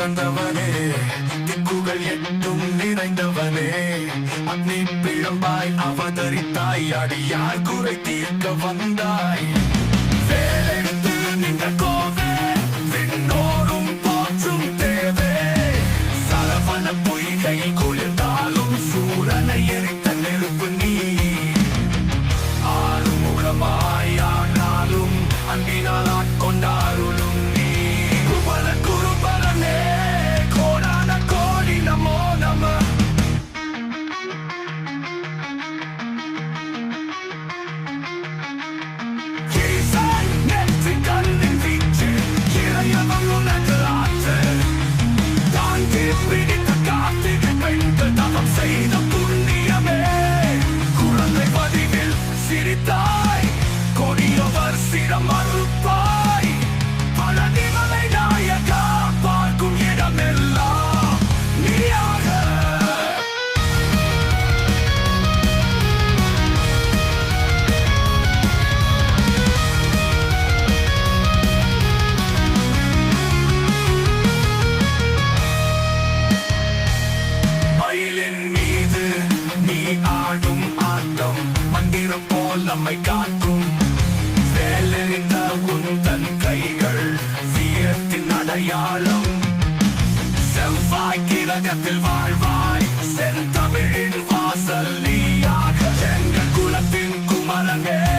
பிறந்தவனே திக்குகள் எட்டும் நிறைந்தவனே. அக்னி பிழம்பாய் அவதரித்தாய் அடியார் குறை தீர்க்க வந்தாய். வேலெடுத்து நின்ற கோவே விண்ணோரும் போற்றும் தேவே. சரவண பொய்கை குளிர்ந்தாலும் சூரனை எரித்த நெருப்பு நீ. அன்பினால் if we நம்மை காக்கும். வேலெறிந்த உந்தன் கைகள் வீரத்தின் அடையாளம். செவ்வாய் கிரகத்தில் வாழ்வாய் செந்தமிழின் வாசல் நீயாக. எங்கள் குலத்தின் குமரங்கள்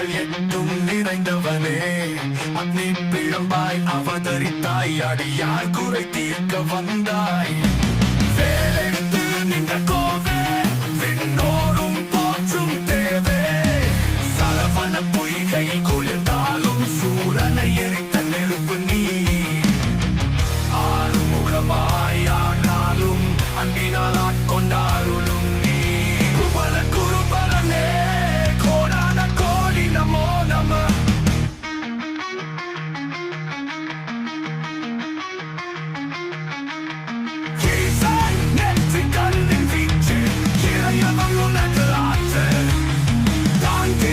திக்குகள் எட்டும் நிறைந்தவனே. அன்னை பிழம்பாய் அவதரித்தாய். அடியார் குறை தீர்க்க வந்தாய். வேலெடுத்து நின்ற கோவே விண்ணோரும் போற்றும் தேவே. சரவண பொய்கை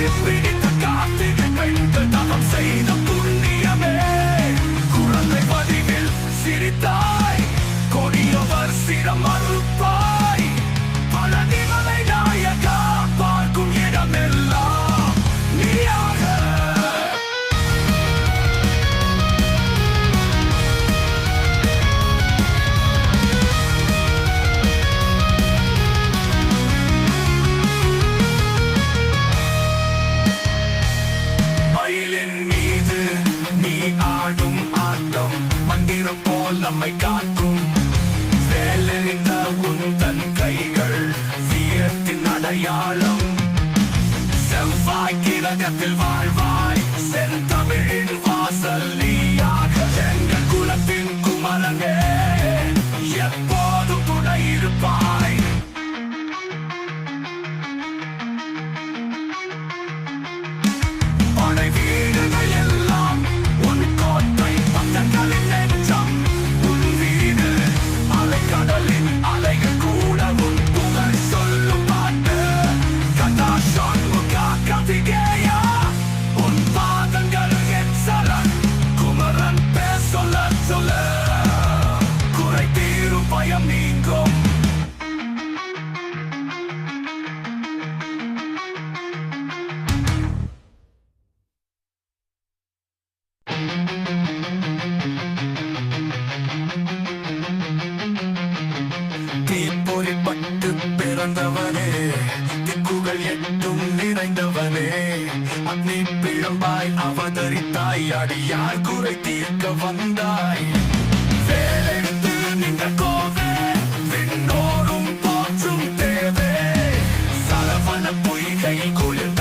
if we ஆடும் ஆட்டம் மந்திரம் போல் நம்மை காக்கும். வேலெறிந்த உந்தன் கைகள் வீரத்தின் அடையாளம். செவ்வாய் கிரகத்தில் வாழ்வாய் செந்தமிழின் வாசல் நீ தீப்பொறி பட்டு பிறந்தவனே. திக்குகள் எட்டும் நிறைந்தவனே. அக்னி பிழம்பாய் அவதரித்தாய். அடியார் குறை தீர்க்க வந்தாய். வேலெடுத்து நின்ற கோவே விண்ணோரும் போற்றும் தேவே. சரவண பொய்கை குளிர்